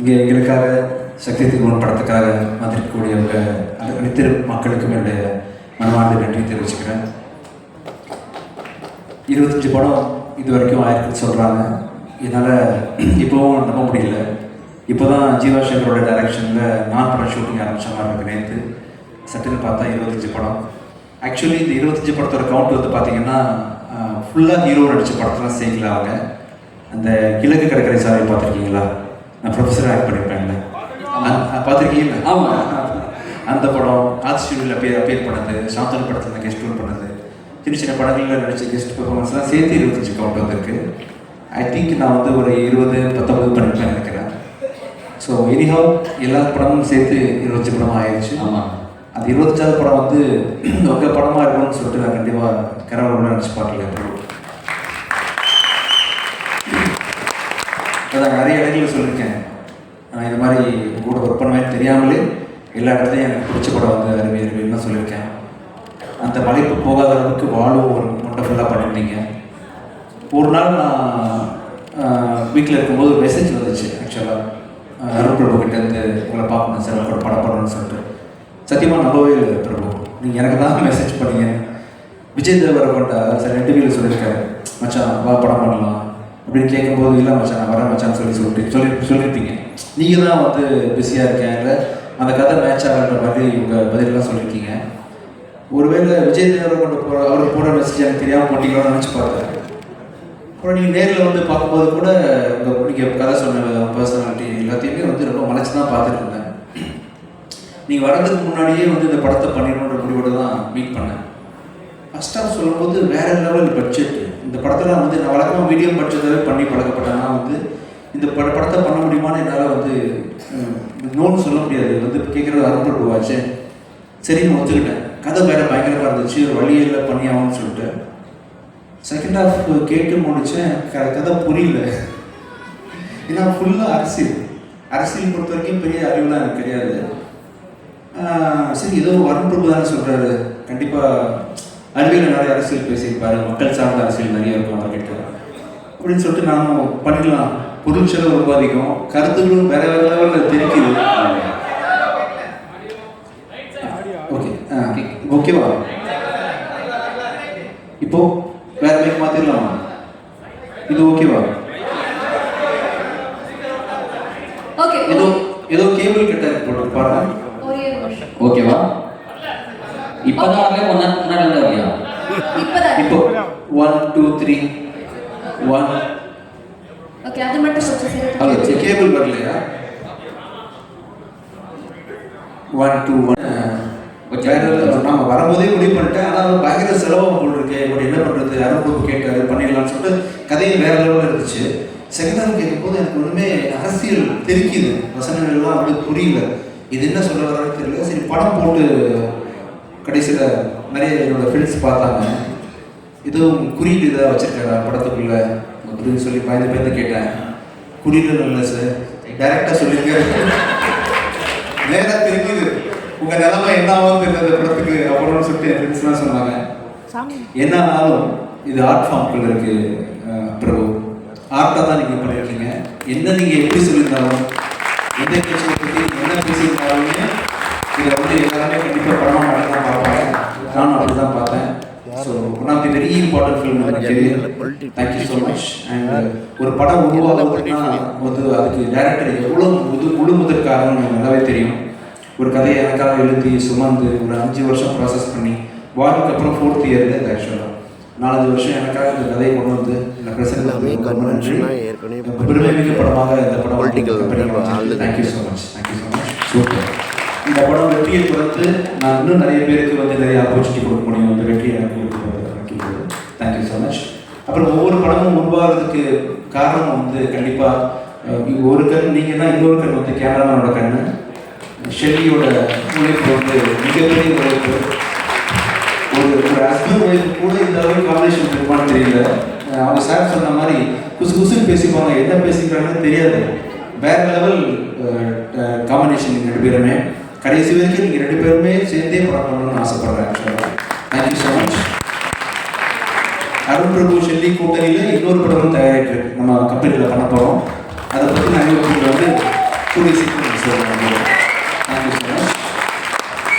இங்கே எங்களுக்காக சக்தி திருமணம் படத்துக்காக வந்திருக்கக்கூடியவங்க அனைத்து மக்களுக்கும் என்னுடைய மனமார்ந்த நன்றி தெரிவிச்சுக்கிறேன். இருபத்தஞ்சி படம் இது வரைக்கும் ஆயிருக்குன்னு சொல்கிறாங்க என்னால் இப்போவும் நம்ப முடியல. இப்போ தான் ஜீவா சங்கரோட டைரக்ஷனில் நான் படம் ஷூட்டிங் ஆரம்பித்த மாதிரி இருக்கு நேற்று சட்டுன்னு பார்த்தா இருபத்தஞ்சி படம். ஆக்சுவலி இந்த இருபத்தஞ்சி படத்தோட கவுண்ட் வந்து பார்த்தீங்கன்னா ஃபுல்லாக ஹீரோ நடித்த படத்தெல்லாம் சேர்க்கல அவங்க. அந்த கிழக்கு கடற்கரை சாலை பார்த்துருக்கீங்களா? நான் ப்ரொஃபஸராக பண்ணியிருப்பேன்ல பார்த்துருக்கீங்களா ஆமாம். அந்த படம் ஆர்ட் ஸ்டுடியோவில் பேர் அப்பேர் பண்ணது சாந்தன் படத்தில் கெஸ்ட் ரோல் பண்ணது. சின்ன சின்ன படங்களில் நடித்த கெஸ்ட் பெர்ஃபார்மன்ஸ்லாம் சேர்த்து இருபத்தஞ்சி கவுண்ட் வந்திருக்கு. ஐ திங்க் நான் வந்து ஒரு இருபது பத்தொன்பது பண்ணிருப்பேன் நினைக்கிறேன். ஸோ எனிஹவ் எல்லா படமும் சேர்த்து இருபத்தஞ்சி படமாக ஆயிடுச்சு ஆமாம் அது இருபத்தஞ்சாவது படம் வந்து உங்கள் படமாக இருக்கணும்னு சொல்லிட்டு நான் கண்டிப்பாக கனவோட நினச்சி பார்க்கல நான் நிறைய இடங்களில் சொல்லியிருக்கேன். நான் இது மாதிரி கூட ஒர்க் பண்ணுவேன் தெரியாமலே எல்லா இடத்துலையும் எனக்கு பிடிச்ச படம் வந்து அருமை அருமைன்னு தான் சொல்லியிருக்கேன். அந்த மலைப்பு போகாத அளவுக்கு வாழ்வும் ஒரு ஒண்டர்ஃபுல்லாக பண்ணிட்டீங்க ஒரு நாள் நான் வீட்டில் இருக்கும்போது ஒரு மெசேஜ் வந்துச்சு ஆக்சுவலாக அருண் பிரபு கிட்டேருந்து உங்களை பார்க்கணும் சார் உங்களோட படம் பண்ணணும்னு சொல்லிட்டு. சத்தியமாக நம்பவே இல்லை பிரபு. நீங்கள் எனக்கு தான் மெசேஜ் பண்ணீங்க. விஜய் தேவரகொண்டா சார் இன்டர்வியூவில் சொல்லியிருக்காரு. மச்சான் வா படம் பண்ணலாம். அப்படின்னு கேட்கும்போது இல்லை மச்சான் நான் வரேன் மச்சான் சொல்லி சொல்லிட்டு சொல்லி சொல்லியிருப்பீங்க நீங்கள் தான் வந்து பிஸியாக இருக்கேன் அந்த கதை மேட்ச் ஆகிற மாதிரி உங்கள் பதிலெலாம் சொல்லியிருக்கீங்க ஒருவேளை விஜய் தேவரகொண்ட போகிற அவர் போட மெசேஜ் எனக்கு தெரியாமல் போட்டிங்களோன்னு நினச்சி பார்த்தேன் அப்புறம் நீங்கள் நேரில் வந்து பார்க்கும்போது கூட உங்கள் நீங்கள் கதை சொன்ன பர்சனாலிட்டி எல்லாத்தையுமே வந்து ரொம்ப மலைச்சு தான் பார்த்துட்டு இருந்தேன். நீங்கள் வர்றதுக்கு முன்னாடியே வந்து இந்த படத்தை பண்ணிடணுன்ற முடிவோடு தான் மீட் பண்ணேன். ஃபஸ்ட் ஆஃப் சொல்லும்போது வேற லெவல் பட்ஜெட் இந்த படத்தில் வந்து நான் வழக்கமாக மீடியம் பட்ஜெட்டாகவே பண்ணி பழக்கப்பட்டேன்னா வந்து இந்த பட படத்தை பண்ண முடியுமான்னு என்னால் வந்து நோன்னு சொல்ல முடியாது. வந்து கேட்குறது அரும்பட்டு சரின்னு ஒத்துக்கிட்டேன். கதை வேறு பயங்கரமாக இருந்துச்சு. ஒரு வழியில் பண்ணி சொல்லிட்டேன் சொல்லிட்டு. செகண்ட் ஹாஃப் கேட்டு முடிச்சேன். க- கதை புரியல. ஏன்னா ஃபுல்லாக அரசியல். அரசியல் பொறுத்த வரைக்கும் பெரிய அறிவுலாம் எனக்கு கிடையாது. சரி ஏதோ வருண் பிரபு தானே சொல்கிறாரு கண்டிப்பாக அறிவியல் நிறைய அரசியல் பேசியிருப்பாரு. மக்கள் சார்ந்த அரசியல் நிறைய இருக்கும் அவர்கிட்ட அப்படின்னு சொல்லிட்டு நானும் பண்ணிடலாம். பொருள் செலவு அதிகம். கருத்துக்களும் வேற வேற லெவலில் தெரிக்குது. ஓகே ஓகேவா இப்போ வேற மைக் மாத்திரலாமா? இது ஓகேவா ஓகே ஏதோ ஏதோ கேபிள் கட்ட போட்டு பாருங்க ஓகேவா இப்பதான் வரல ஒன்னா முன்னாடி வந்து வரலையா இப்பதான். இப்போ one two three one okay அது மட்டும் கொஞ்சம் அது சரி கேபிள் வரலையா? ஒன் டூ ஒன் நாம வரும்போதே முடிவு பண்ணிட்டேன். ஆனால் பயங்கர செலவாக போல் இருக்கு. இப்படி என்ன பண்ணுறது யாரும் கேட்டாரு பண்ணிடலாம்னு சொல்லிட்டு கதையும் வேற லெவலில் இருந்துச்சு. செகண்ட் ஹாஃப் கேட்கும்போது எனக்கு ஒன்றுமே அரசியல் தெரிக்குது. வசனங்கள்லாம் அப்படி புரியல. இது என்ன சொல்ல வர்றான்னு தெரியல. சரி படம் போட்டு கடைசியில் நிறைய என்னோட ஃப்ரெண்ட்ஸ் பார்த்தாங்க. இதுவும் குறியீடு இதாக வச்சிருக்காரா படத்துக்குள்ள? அப்படின்னு சொல்லி பயந்து பயந்து கேட்டேன். குறியீடு நல்ல சார் டைரக்டாக சொல்லியிருக்காரு நேரா தெரியுது உங்க நிலைமை என்ன ஆகும் தெரியல இந்த படத்துக்கு அப்படின்னு சொல்லிட்டு என் ஃப்ரெண்ட்ஸ்லாம் சொன்னாங்க. என்ன ஆனாலும் இது ஆர்ட் ஃபார்ம்குள்ள இருக்கு அஹ், பிரபு. ஆர்ட்டாக தான் நீங்கள் பண்ணியிருக்கீங்க என்ன நீங்கள் எப்படி சொல்லியிருந்தாலும் எந்த பிரச்சனை பற்றி என்ன பேசியிருந்தாலுமே இதை வந்து எல்லாருமே கண்டிப்பாக படமாக மட்டும் தான் பார்ப்பாங்க நானும் அப்படி தான் பார்த்தேன் so one of the very important film thank you so much and ஒரு படம் உருவாகுதுன்னா வந்து அதுக்கு டேரக்டர் எவ்வளோ முது முழு முதற் காரணம் எனக்கு நல்லாவே தெரியும். ஒரு கதையை எனக்காக எழுதி சுமந்து ஒரு அஞ்சு வருஷம் ப்ராசஸ் பண்ணி வாழ்க்கை அப்புறம் ஃபோர்த் இயர்ல இந்த ஆக்சுவலாக நாலஞ்சு வருஷம் எனக்காக இந்த கதையை கொண்டு வந்து இந்த பிரசன்ட் ஏற்கனவே பெருமைமிக்க படமாக இந்த படம். Thank you so much thank you so much super இந்த படம் வெற்றியை பொறுத்து நான் இன்னும் நிறைய பேருக்கு வந்து நிறைய ஆப்பர்ச்சுனிட்டி கொடுக்க முடியும். இந்த வெற்றி எனக்கு கொடுக்க தேங்க்யூ ஸோ மச் அப்புறம் ஒவ்வொரு படமும் உருவாகிறதுக்கு காரணம் வந்து கண்டிப்பாக ஒரு கண் நீங்கள் தான் இன்னொரு கண் வந்து கேமராமேனோட கண்ணு ஷெல்லியோட உழைப்பு வந்து மிகப்பெரிய உழைப்பு. ஒரு ஒரு ஹஸ்பண்ட் ஒய்ஃப் கூட இந்த அளவுக்கு காம்பினேஷன் இருக்குமான்னு தெரியல. அவங்க சார் சொன்ன மாதிரி குசு குசுன்னு பேசிப்பாங்க என்ன பேசிக்கிறாங்கன்னு தெரியாது. வேற லெவல் காம்பினேஷன் நீங்கள் ரெண்டு பேருமே. கடைசி வரைக்கும் நீங்கள் ரெண்டு பேருமே சேர்ந்தே படம் பண்ணணும்னு ஆசைப்படுறேன். ஆக்சுவலாக thank you so much Arun Prabhu Shelley கூட்டணியில் இன்னொரு படமும் தயாரிட்டு இருக்கு நம்ம கம்பெனியில் பண்ண போகிறோம் அதை பற்றி நிறைய உங்களுக்கு வந்து கூடிய சீக்கிரம் சொல்லுவாங்க தேங்க்யூ ஸோ மச்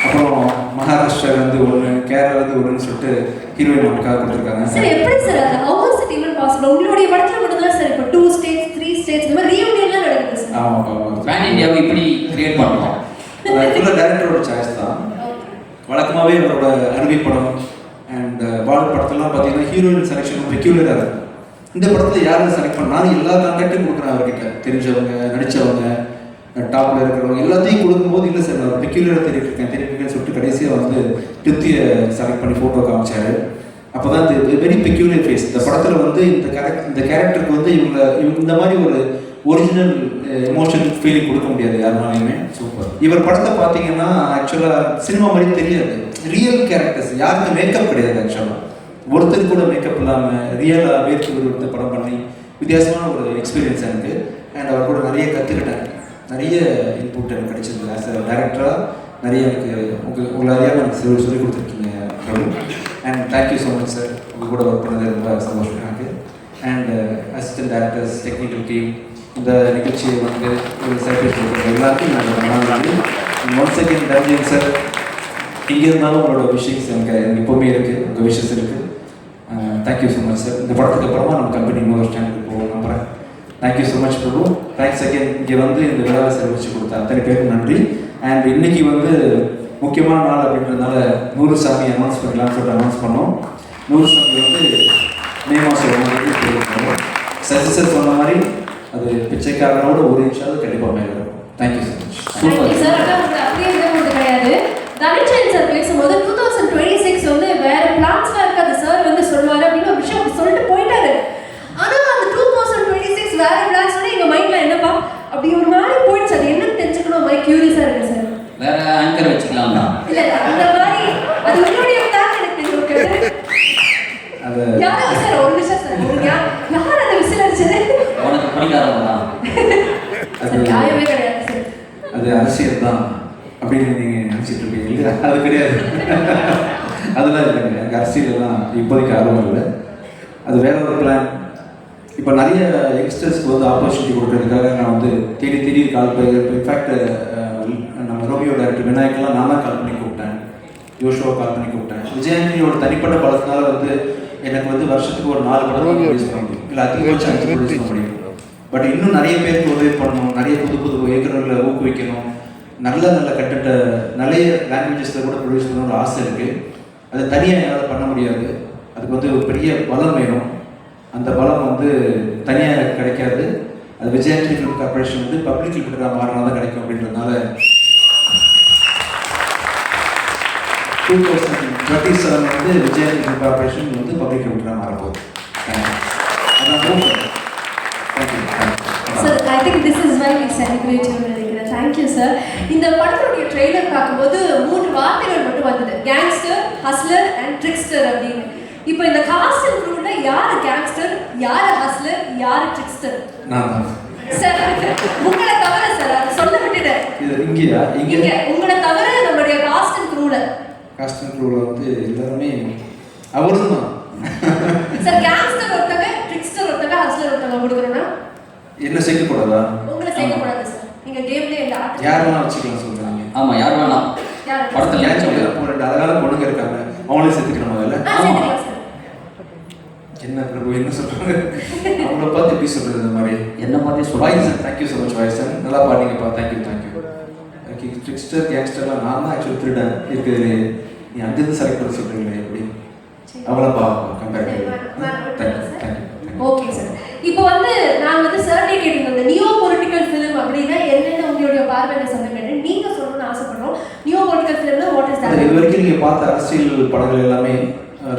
அப்புறம் மகாராஷ்டிராலேருந்து ஒன்று கேரளாலேருந்து ஒன்றுன்னு சொல்லிட்டு ஹீரோயின் நமக்காக கொடுத்துருக்காங்க. சார் எப்படி sir is it even possible உங்களுடைய படத்துல மட்டும் தான் சார் இப்போ டூ ஸ்டேட்ஸ் த்ரீ ஸ்டேட்ஸ் இந்த மாதிரி ரீயூனியன்லாம் நடக்குது சார். ஆமாம் ஆமாம் பேன் இந்தியாவை இப்படி கிரியேட் பண்ணுறோம் ஃபுல்லாக டேரக்டரோட சாய்ஸ் தான். வழக்கமாகவே இவரோட அருவி படம் அண்ட் uh, வால் படத்தெல்லாம் பார்த்தீங்கன்னா ஹீரோயின் செலெக்ஷன் பெக்யூலராக இருக்கும். இந்த படத்தில் யாரை செலக்ட் பண்ணாலும் எல்லா கான்டாக்டும் கொடுக்குறேன் அவர்கிட்ட. தெரிஞ்சவங்க நடித்தவங்க டாப்பில் இருக்கிறவங்க எல்லாத்தையும் கொடுக்கும்போது இல்லை சார் நான் பெக்யூலராக தெரிவிக்கிறேன் தெரிவிக்கிறேன்னு சொல்லிட்டு கடைசியாக வந்து திருப்தியை செலக்ட் பண்ணி ஃபோட்டோ காமிச்சாரு. அப்போ தான் வெரி பெக்யூலர் ஃபேஸ் இந்த படத்தில் வந்து இந்த கேரக்டர் இந்த கேரக்டருக்கு வந்து இவங்க இவங்க இந்த மாதிரி ஒரு ஒரிஜினல் எமோஷன் ஃபீலிங் கொடுக்க முடியாது யாருனாலையுமே. சூப்பர் இவர் படத்தை பார்த்தீங்கன்னா ஆக்சுவலாக சினிமா மாதிரி தெரியாது. ரியல் கேரக்டர்ஸ் யாருக்கும் மேக்கப் கிடையாது ஆக்சுவலாக ஒருத்தர் கூட மேக்கப் இல்லாமல் ரியலாக வேர்த்து விடுவித்து படம் பண்ணி வித்தியாசமான ஒரு எக்ஸ்பீரியன்ஸ் எனக்கு. அண்ட் அவர் கூட நிறைய கற்றுக்கிட்டேன் நிறைய இன்புட் எனக்கு கிடைச்சிருந்தது. ஆஸ் அ டேரக்டராக நிறைய எனக்கு உங்கள் உங்களை அறியாமல் எனக்கு சொல்லி சொல்லி கொடுத்துருக்கீங்க and thank you so much sir உங்கள் கூட ஒர்க் பண்ணது ரொம்ப சந்தோஷம் எனக்கு. And assistant directors technical team இந்த நிகழ்ச்சியை வந்து ஒரு செலிப்ரேட் நாங்கள் எல்லாருக்கும் நன்றி. ஒன் செகண்ட் டேர்ஜிங் சார் இங்கே இருந்தாலும் உங்களோட விஷயஸ் எனக்கு எனக்கு எப்போவுமே இருக்குது உங்கள் விஷஸ் இருக்குது தேங்க்யூ ஸோ மச் சார் இந்த படத்துக்கு அப்புறமா நம்ம கம்பெனி இன்னொரு ஸ்டாண்டுக்கு போவோம் நம்புகிறேன் thank you so much Prabhu thanks again இங்கே வந்து இந்த விழாவை சிறப்பிச்சு கொடுத்த அத்தனை பேருக்கும் நன்றி. அண்ட் இன்னைக்கு வந்து முக்கியமான நாள் அப்படின்றதுனால நூறு சாமி அனௌன்ஸ் பண்ணலாம்னு சொல்லிட்டு அனௌன்ஸ் பண்ணோம். நூறு சாமி வந்து மே மாதம் சசி சார் சொன்ன மாதிரி அது பிச்சைக்காரனோட ஒரு நிமிஷம் கண்டிப்பாக மேலே இருக்கும் தேங்க்யூ மச் தேங்க்யூ சார் ஆனால் உங்களுக்கு அப்படியே இருந்த போது கிடையாது. தனஞ்சயன் சார் பேசும்போது டூ தௌசண்ட் டுவெண்ட்டி சிக்ஸ் வந்து வேற பிளான்ஸ்லாம் இருக்காது சார் வந்து சொல்லுவாரு அப்படின்னு ஒரு விஷயம் சொல்லிட்டு போயிட்டாரு. ஆனா அந்த டூ தௌசண்ட் டுவெண்ட்டி சிக்ஸ் வேற பிளான்ஸ் வந்து எங்க மைண்ட்ல என்னப்பா? அப்படி ஒரு மாதிரி போயிடுச்சு. அது என்னன்னு தெரிஞ்சுக்கணும். மாதிரி கியூரியஸா இருக்கு சார் வேற ஆங்கர் வச்சுக்கலாம் தான் இல்ல இல்ல, அந்த மாதிரி அது உங்களுடைய பிளான் எனக்கு தெரியும் அது யாரோ சார் ஒரு நிமிஷம் சார் ஒரு யா- யார் அந்த விசில் அடிச்சது உனக்கு பிடிக்காதவங்க தான் கிடையாது சார் அது அரசியல் தான். அப்படின்னு நீங்கள் நினச்சிட்டு இருக்கீங்க இல்லையா? அது கிடையாது. அதெல்லாம் இல்லைங்க. எனக்கு அரசியலெல்லாம் இப்போதைக்கு ஆர்வம் இல்லை. அது வேற ஒரு பிளான் இப்போ நிறைய யங்ஸ்டர்ஸ்க்கு வந்து ஆப்பர்ச்சுனிட்டி கொடுக்கறதுக்காக நான் வந்து தேடி தேடி கால் பண்ணி இன்ஃபேக்ட் நம்ம ரோமியோ டேரக்டர் விநாயக்கெல்லாம் நான் தான் கால் பண்ணி கூப்பிட்டேன். யோஷோவை கால் பண்ணி கூப்பிட்டேன். விஜயாண்டியோட தனிப்பட்ட படத்தினால வந்து எனக்கு வந்து வருஷத்துக்கு ஒரு நாலு படம் ப்ரொடியூஸ் பண்ண முடியும். இல்லை அதிகபட்சம் அஞ்சு ப்ரொடியூஸ் பண்ண முடியும். பட் இன்னும் நிறைய பேருக்கு உதவி பண்ணணும். நிறைய புது புது நல்ல நல்ல கண்டென்ட்டை நிறைய லாங்குவேஜஸில் கூட ப்ரொடியூஸ் பண்ணணும்னு ஆசை இருக்குது அது தனியாக என்னால் பண்ண முடியாது. அதுக்கு வந்து ஒரு பெரிய பலம் வேணும். அந்த பலம் வந்து தனியாக எனக்கு கிடைக்காது. அது விஜயாண்டி ஃபிலிம் கார்பரேஷன் வந்து பப்ளிக் லிமிட்டடாக மாறினா தான் கிடைக்கும் அப்படின்றதுனால டூ தௌசண்ட் டுவெண்ட்டி செவன் வந்து விஜயாண்டி ஃபிலிம் கார்பரேஷன் வந்து பப்ளிக் லிமிட்டடாக மாறப்போகுது அதான் thank you sir I think this is why we celebrate thank you sir இந்த படத்துடைய ட்ரெய்லர் பார்க்கும்போது மூன்று வார்த்தைகள் மட்டும் வந்தது. கேங்ஸ்டர் ஹஸ்லர் அண்ட் ட்ரிக்ஸ்டர் அப்படின்னு. இப்போ இந்த காஸ்ட் குரூப்ல யார் கேங்ஸ்டர் யார் ஹஸ்லர் யார் ட்ரிக்ஸ்டர் சார் உங்களை தவிர சார் சொல்ல விட்டுட்டேன். இங்க? உங்களை தவிர நம்மளுடைய காஸ்ட் குரூப்ல காஸ்டியூம் க்ரூவில் வந்து எல்லாருமே அவரும் தான். சார் கேங்ஸ்டர் ஒருத்தங்க ட்ரிக்ஸ்டர் ஒருத்தங்க ஹஸ்லர் ஒருத்தங்க கொடுக்குறோம்னா என்ன சேர்க்கக்கூடாதா உங்களை சேர்க்கக்கூடாது சார் நீங்க கேம்ல இந்த ஆர்ட் யார் வேணா வச்சுக்கலாம் சொல்கிறாங்க ஆமா யார் படத்துல ரெண்டு அழகான பொண்ணுங்க இருக்காங்க. அவங்களே சேர்த்துக்கணும் முதல்ல. என்ன பிரபு என்ன சொல்றாங்க? அவங்கள பார்த்து எப்படி சொல்றது இந்த மாதிரி? என்ன பார்த்தே வாய்ஸ் சொல்லுவாங்க sir thank you so much sir நல்லா பாடிங்கப்பா thank you thank you okay trickster கேங்ஸ்டர்லாம் நான் தான் ஆக்சுவலி திருடன். இருக்குது நீ அங்கேருந்து செலக்ட் பண்ண சொல்கிறீங்களே எப்படி? அவ்வளோ பா compare thank you. Thank you okay sir. இப்போ வந்து நான் வந்து சர்டே கேட்டிருந்தேன். நியோ பொலிட்டிக்கல் ஃபிலிம் அப்படின்னா என்னென்ன உங்களுடைய நீங்க சொல்லணும்னு ஆசைப்படுறோம். நியூ பொலிட்டிக்கல் ஃபிலிம்னா வாட் இஸ் இது தட் வரைக்கும் நீங்கள் பார்த்த அரசியல் படங்கள் எல்லாமே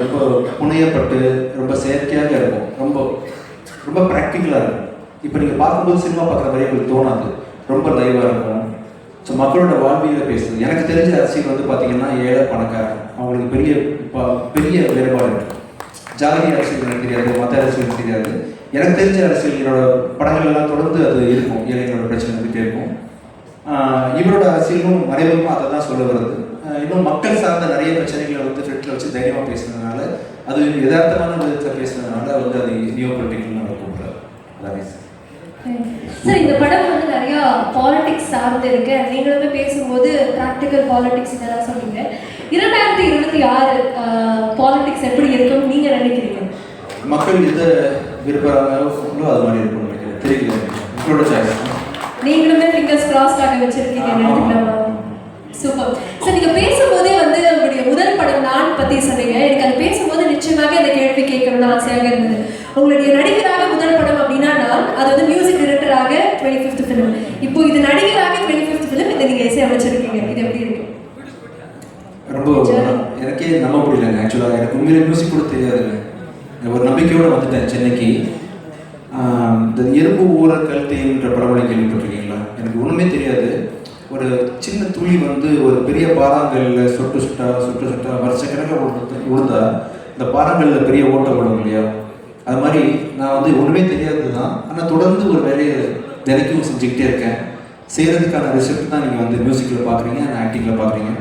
ரொம்ப புனையப்பட்டு ரொம்ப செயற்கையாக இருக்கும். ரொம்ப ரொம்ப ப்ராக்டிக்கலாக இருக்கும். இப்போ நீங்கள் பார்க்கும்போது சினிமா பார்க்குற மாதிரி உங்களுக்கு தோணாது. ரொம்ப லைவாக இருக்கும். ஸோ மக்களோட வாழ்வியல பேசுது எனக்கு தெரிஞ்ச அரசியல் வந்து பார்த்தீங்கன்னா ஏழை பணக்காரன். அவங்களுக்கு பெரிய பெரிய வேறுபாடு இருக்கு. ஜாதி அரசியல் எனக்கு தெரியாது மத அரசியல் எனக்கு தெரியாது. எனக்கு தெரிஞ்ச அரசியல் என்னோட படங்கள் எல்லாம் தொடர்ந்து அது இருக்கும். ஏழைகளோட பிரச்சனை இருந்துகிட்டே இருக்கும். இவரோட அரசியலும் மறைமுகமாக அதை தான் சொல்ல வருது இன்னும் மக்கள் சார்ந்த நிறைய பிரச்சனைகளை வந்து ஃப்ரெட்டில் வச்சு தைரியமாக பேசுனதுனால அது யதார்த்தமான விதத்தில் பேசுனதுனால வந்து அது நியோ பொலிட்டிக்கல்னு அவர் கூப்பிடுறாரு. reason. சார் இந்த படம் வந்து நிறைய பாலிடிக்ஸ் சார்ந்து இருக்கு. நீங்களுமே பேசும்போது ப்ராக்டிக்கல் பாலிடிக்ஸ் இதெல்லாம் சொன்னீங்க. இரண்டாயிரத்தி இருபத்தி ஆறு பாலிடிக்ஸ் எப்படி இருக்கும்? நீங்க நினைக்கிறீங்க? மக்கள் எதை விரும்புகிறாங்களோ அது மாதிரி இருக்கும்னு நினைக்கிறேன். தெரியல உங்களோட சாய்ஸ் நீங்களுமே ஃபிங்கர்ஸ் கிராஸ்டாக வச்சிருக்கீங்க எடுத்துக்கலாமா சூப்பர் சார் நீங்க பேசும்போதே வந்து உங்களுடைய முதல் படம் நான் பத்தி சொன்னீங்க. எனக்கு அது பேசும்போது நிச்சயமாக இந்த கேள்வி கேட்கணும்னு ஆசையாக இருந்தது. உங்களுடைய நடிகராக முதல் படம் அப்படின்னா நான் அது வந்து மியூசிக் டைரக்டராக டுவெண்ட்டி ஃபிஃப்த் ஃபிலிம் இப்போ இது நடிகராக டுவெண்ட்டி ஃபிஃப்த் ஃபிலிம் இதை நீங்க இசை அமைச்சிருக்கீங்க. இது எப்படி இருக்கு? ரொம்ப எனக்கே நம்ப முடியலங்க. ஆக்சுவலாக எனக்கு உண்மையிலே மியூசிக் கூட தெரியாதுங்க. ஒரு நம்பிக்கையோடு வந்துட்டேன் சென்னைக்கு. இந்த எறும்பு ஊற கழுத்தைன்ற படமொழி கேள்விப்பட்டிருக்கீங்களா? எனக்கு ஒன்றுமே தெரியாது. ஒரு சின்ன துளி வந்து ஒரு பெரிய பாறாங்கல்ல சொட்டு சுட்டா சொட்டு சுட்டா வருஷக்கணக்கில் விழுந்து விழுந்தா இந்த பாறாங்கல்ல பெரிய ஓட்டம் விடும் இல்லையா? அது மாதிரி நான் வந்து ஒன்றுமே தெரியாது தான் ஆனால் தொடர்ந்து ஒரு வேலையை தினைக்கும் செஞ்சுக்கிட்டே இருக்கேன். செய்கிறதுக்கான ரிசல்ட் தான் நீங்கள் வந்து மியூசிக்கில் பார்க்குறீங்க நான் ஆக்டிங்கில் பார்க்குறீங்க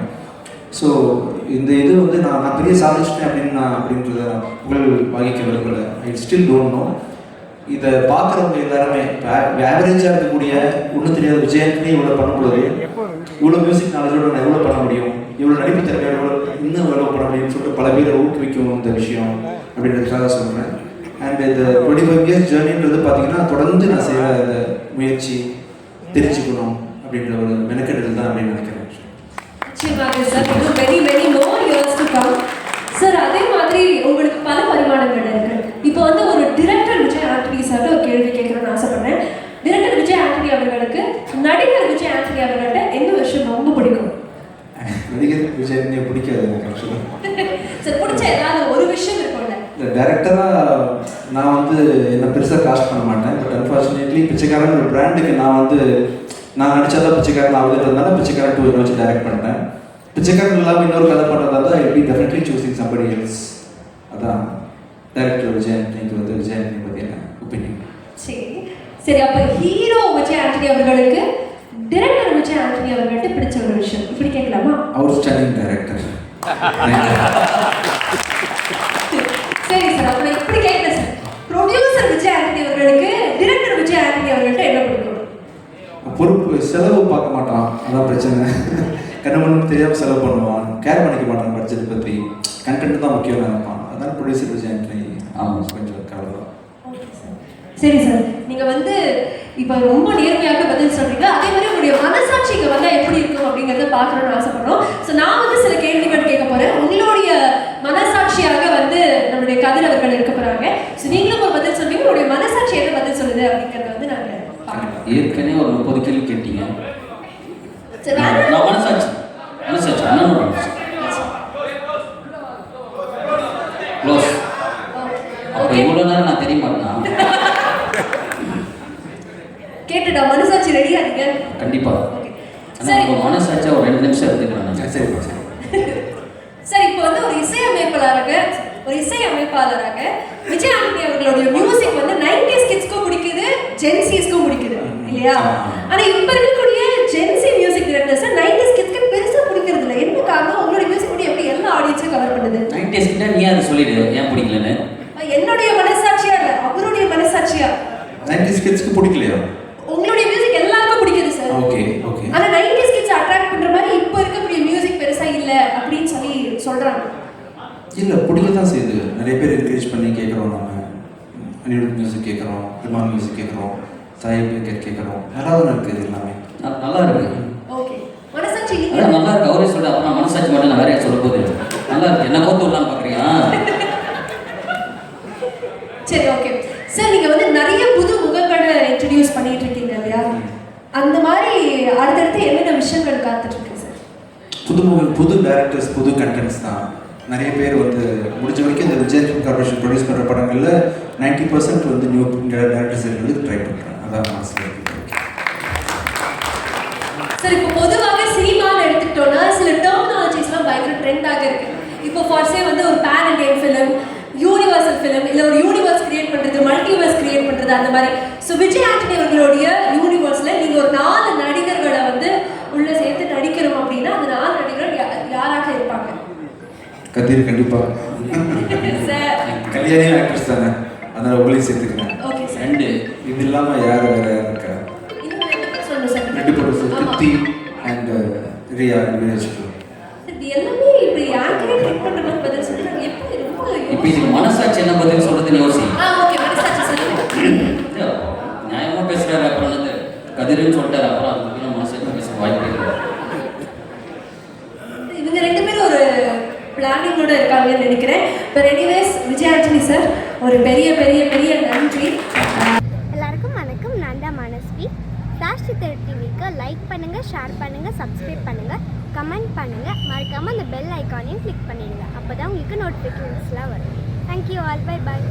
ஸோ இந்த இது வந்து நான் நான் பெரிய சாதிச்சிட்டேன் அப்படின்னு நான் அப்படின்றத புகழ் வாங்கிக்க விரும்பலை ஐ ஸ்டில் டோன்ட் நோ இதை பார்க்குறவங்க எல்லாருமே ஆவரேஜாக இருக்கக்கூடிய ஒன்றும் தெரியாத விஜயன்ட்னே இவ்வளோ பண்ணும்போது இவ்வளோ மியூசிக் நாலேஜோட நான் எவ்வளோ பண்ண முடியும்? இவ்வளோ நடிப்பு திறமையோட எவ்வளோ இன்னும் எவ்வளோ பண்ண முடியும்னு சொல்லிட்டு பல பேரை ஊக்குவிக்கும் இந்த விஷயம் அப்படின்றதுக்காக சொல்கிறேன் அண்ட் இந்த டுவெண்ட்டி ஃபைவ் இயர்ஸ் ஜேர்னின்றது பார்த்தீங்கன்னா தொடர்ந்து நான் செய்கிற இந்த முயற்சி தெரிஞ்சுக்கணும் அப்படின்ற ஒரு மெனக்கெடுதல் தான் அப்படின்னு நினைக்கிறேன். சார். சார் அதே மாதிரி உங்களுக்கு பல பரிமாணங்கள் இருக்கு. இப்போ வந்து ஒரு டிரெக்டர் விஜய் ஆண்டனி சார்ட்ட ஒரு கேள்வி கேட்கணும்னு ஆசைப்படுறேன் டிரெக்டர் விஜய் ஆண்டனி அவர்களுக்கு நடிகர் விஜய் ஆண்டனி அவர்கள்ட்ட எந்த விஷயம் ரொம்ப பிடிக்கும்? நடிகர் விஜய் என்னை பிடிக்காது எனக்கு ஆக்சுவலாக சார் பிடிச்ச ஏதாவது ஒரு விஷயம் இருக்கும்ல. இந்த டேரக்டராக நான் வந்து என்ன பெருசாக காஸ்ட் பண்ண மாட்டேன். பட் அன்ஃபார்ச்சுனேட்லி பிச்சைக்காரன் ஒரு பிராண்டுக்கு நான் வந்து நான் நடிச்சாதான் பிச்சைக்காரன் ஆகுதுன்றதுனால பிச்சைக்காரன் டூ வச்சு டைரக்ட் பண்ணிட்டேன். பிச்சைக்காரன் இல்லாமல் இன்னொரு கதை பண்ணுறதா தான் எப்படி டெஃபினெட்லி சூஸிங் சம்படி எல்ஸ் அதான். டேரக்டர் விஜய் ஆண்டனிக்கு வந்து விஜய் ஆண்டனி பற்றி என்ன ஒப்பீனியன் சரி. சரி அப்ப ஹீரோ விஜய் ஆண்டனி அவர்களுக்கு டிரெக்டர் விஜய் ஆண்டனி அவர்கள்ட்ட பிடிச்ச ஒரு விஷயம். இப்படி கேட்கலாமா? அவர் ஸ்டாண்டிங் டைரக்டர் சரி சார் அப்ப இப்படி கேட்கிறேன் சார் ப்ரொடியூசர் விஜய் ஆண்டனி அவர்களுக்கு டிரெக்டர் விஜய் ஆண்டனி அவர்கள்ட்ட என்ன பிடிக்கும் பொறுப்பு செலவு பார்க்க மாட்டான். அதான் பிரச்சனை. கண்ணு மண்ணு தெரியாமல் செலவு பண்ணுவான். கேர் பண்ணிக்க மாட்டான் பட்ஜெட் பற்றி கண்டென்ட் தான் முக்கியம் நினைப்பான். அதான் ப்ரொடியூசர் விஜய் ஆண்டனி. ஆமாம் கொஞ்சம் கவலை. சரி சார் நீங்க வந்து இப்ப ரொம்ப நேர்மையாக பதில் சொல்றீங்க. அதே மாதிரி உங்களுடைய மனசாட்சி இங்க வந்தா எப்படி இருக்கும் அப்படிங்கறத பார்க்கணும்னு ஆசைப்படுறோம் ஸோ நான் வந்து சில கேள்விகள் கேட்க போறேன் உங்களுடைய மனசாட்சியாக வந்து நம்மளுடைய கதிர் அவர்கள் இருக்க போறாங்க ஸோ நீங்களும் ஒரு பதில் சொல்றீங்க உங்களுடைய மனசாட்சி என்ன பதில் சொல்லுது அப்படிங்கறத வந்து நாங்க பார்க்கலாம் ஏற்கனவே ஒரு முப்பது கேள்வி கேட்டீங்க சரி நான் வேற- நான் மனசாட்சி மனசாட்சி அண்ணனோட மனசாட்சி க்ளோஸ் அப்போ ஓகே இவ்வளோ நேரம் நான் தெரிய மாட்டேனா கேட்டுடா மனசாட்சி ரெடியா நீங்க ஆனால் உங்கள் மனசாட்சியா ஒரு ரெண்டு நிமிஷம் எடுத்துக்கிறேன். சரிப்பா சரி சார். இப்போ வந்து ஒரு இசையமைப்பாளராக ஒரு இசையமைப்பாளராக விஜய் ஆண்டனி அவர்களுடைய மியூசிக் வந்து நைன்டிஸ் கிட்ஸ்க்கும் பிடிக்குது ஜென்சிஸ்க்கும் பிடிக்குது இல்லையா? ஆனா இப்ப இருக்கக்கூடிய gen Z music directors nineties கிட்ஸ்க்கு பெருசா பிடிக்கிறது இல்லை. என்ன காரணம்? உங்களுடைய மியூசிக் வந்து எப்படி எல்லா ஆடியன்ஸையும் கவர் பண்ணுது? 90s கிட்ட நீ அதை சொல்லிடு. ஏன் பிடிக்கலன்னு? என்னுடைய மனசாட்சியா இல்ல அவருடைய மனசாட்சியா? நைன்டிஸ் கிட்ஸ்க்கு பிடிக்கலையா உங்களுடைய மியூசிக் எல்லாருக்கும் பிடிக்குது சார் ஓகே ஓகே ஆனா நைன்டிஸ் கிட்ஸ் அட்ராக்ட் பண்ற மாதிரி இப்போ இருக்கக்கூடிய மியூசிக் பெருசா இல்ல அப்படின்னு சொல்லி சொல்றாங்க. இல்லை பிடிக்க தான் செய்யுது. நிறைய பேர் என்கரேஜ் பண்ணி கேட்குறோம் நம்ம. அனிருத் மியூசிக் கேட்குறோம் இமான் மியூசிக் கேட்குறோம் சாயிப் கேட் கேட்குறோம் நல்லா தான் இருக்குது இது எல்லாமே? நல்லா இருக்கு. ஓகே மனசாட்சி நல்லா இருக்கு. அவரே சொல்ற அப்புறம் நான் மனசாட்சி மட்டும் நான் வேற சொல்ல போகுது நல்லா இருக்கு. என்ன கோத்து விடலான்னு பார்க்குறியா சரி ஓகே சார் நீங்க வந்து நிறைய புது முகங்களை இன்ட்ரடியூஸ் பண்ணிட்டு இருக்கீங்க இல்லையா அந்த மாதிரி அடுத்தடுத்து என்னென்ன விஷயங்கள் காத்துட்டு இருக்கு சார் புது மூவி புது டேரக்டர்ஸ் புது கண்டென்ட்ஸ் தான். நிறைய பேர் வந்து முடிஞ்ச வரைக்கும் இந்த விஜய் கார்பரேஷன் ப்ரொடியூஸ் பண்ணுற படங்களில் நைன்டி பர்சன்ட் வந்து நியூ டேரக்டர்ஸ் இருக்கிறது ட்ரை பண்ணுறாங்க அதான் மனசில் சார் இப்போ பொதுவாக சினிமாவில் எடுத்துக்கிட்டோம்னா சில டெர்மினாலஜிஸ்லாம் பயங்கர ட்ரெண்டாக இருக்கு. இப்போ ஃபார்ஸே வந்து ஒரு pan Indian film universal film இல்லை ஒரு யூனிவர்ஸ் கிரியேட் பண்ணுறது மல்டிவர்ஸ் கிரியேட் பண்ணுறது அந்த மாதிரி. ஸோ விஜய் ஆண்டனி அவர்களுடைய யூனிவர்ஸில் நீங்கள் ஒரு நாலு நடிகர்களை வந்து கதிர் கண்டிப்பா. கல்யாணியும் ஆக்ட்ரஸ் தானே? அதனால உங்களையும் சேர்த்துக்கிறேன். அண்ட் இது இல்லாம யார் வேற யார் இருக்கா? ரெண்டு பேரும் திருப்தி அண்ட் uh, ரியா வினேஷ் இப்போ இதுக்கு மனசாட்சி என்ன பதில் சொல்றதுன்னு யோசி. கூட இருக்காங்கன்னு நினைக்கிறேன். இப்போ எனிவேஸ் விஜய் சார் ஒரு பெரிய பெரிய பெரிய நன்றி. எல்லாருக்கும் வணக்கம். நான் தான் மனஸ்வி. சாஷ்டி டிவிக்கு லைக் பண்ணுங்கள் ஷேர் பண்ணுங்கள் சப்ஸ்கிரைப் பண்ணுங்கள் கமெண்ட் பண்ணுங்கள் மறக்காமல் அந்த பெல் ஐக்கானையும் கிளிக் பண்ணிடுங்க. அப்போ தான் உங்களுக்கு நோட்டிஃபிகேஷன்ஸ்லாம் வரும். Thank you all by by